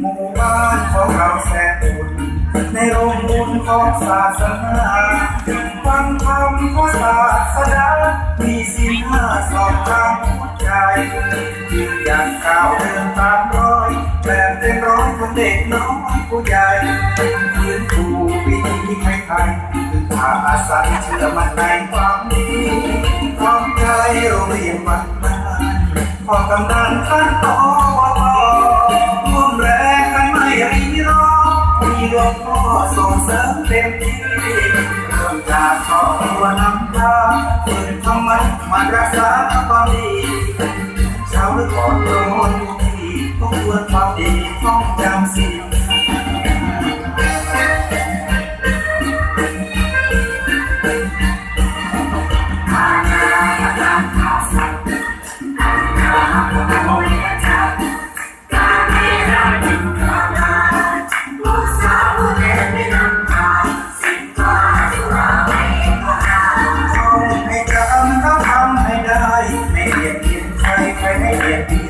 หมู่บ้านของเราแสนอุ่นในโรงบุญของศาสนาฟังธรรมของศาสดามีสิ่งห้าสอบทางหัวใจยิ่งอยากก้าวเดินตามรอยแบบเต็มร้อยของเด็กน้อยผู้ใหญ่ฟื้นฟูวิถีไทยไทยคือพาอาศัยเชื่อมันในความดีพร้อมใจโรงเรียนวัดบ้านพอกำนันท่านต่อ หลวงพ่อส่งเสริมเต็มที่เริ่มจากขอตัวนำตาฝึกธรรมมันรักษาความดี ใ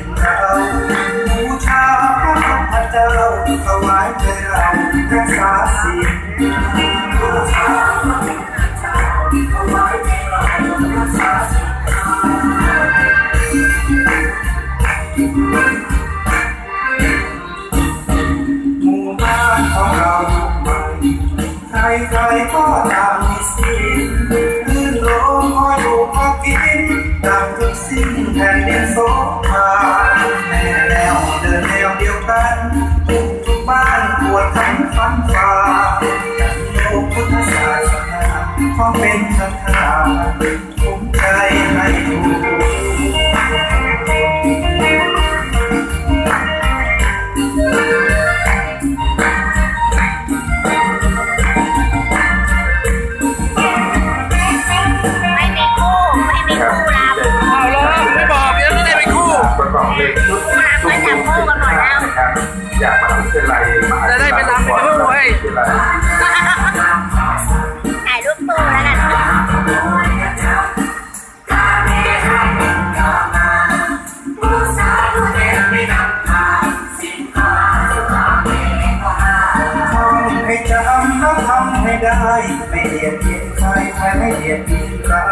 ได้ไม่เบียดเบียนใครใครไม่เบียดเบียนเรา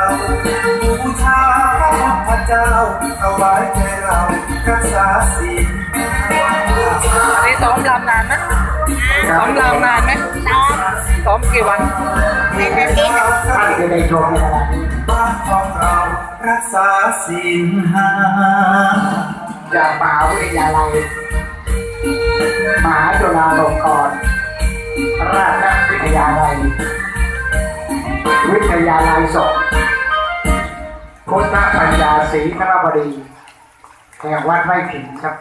บูชาพระพุทธเจ้าถวายใจเรารักษาศีลอันนี้ซ้อมรำนานไหมซ้อมรำนานไหมซ้อมซ้อมกี่วันเป็นอาทิตย์ท่านจะได้ชมบ้านของเรารักษาศีลห้าจากมหาวิทยาลัยมหาจุฬาลงกรณ วิทยาลัยศพพุทธปัญญาศรีคณบดีแห่งวัดไร่ขิงครับ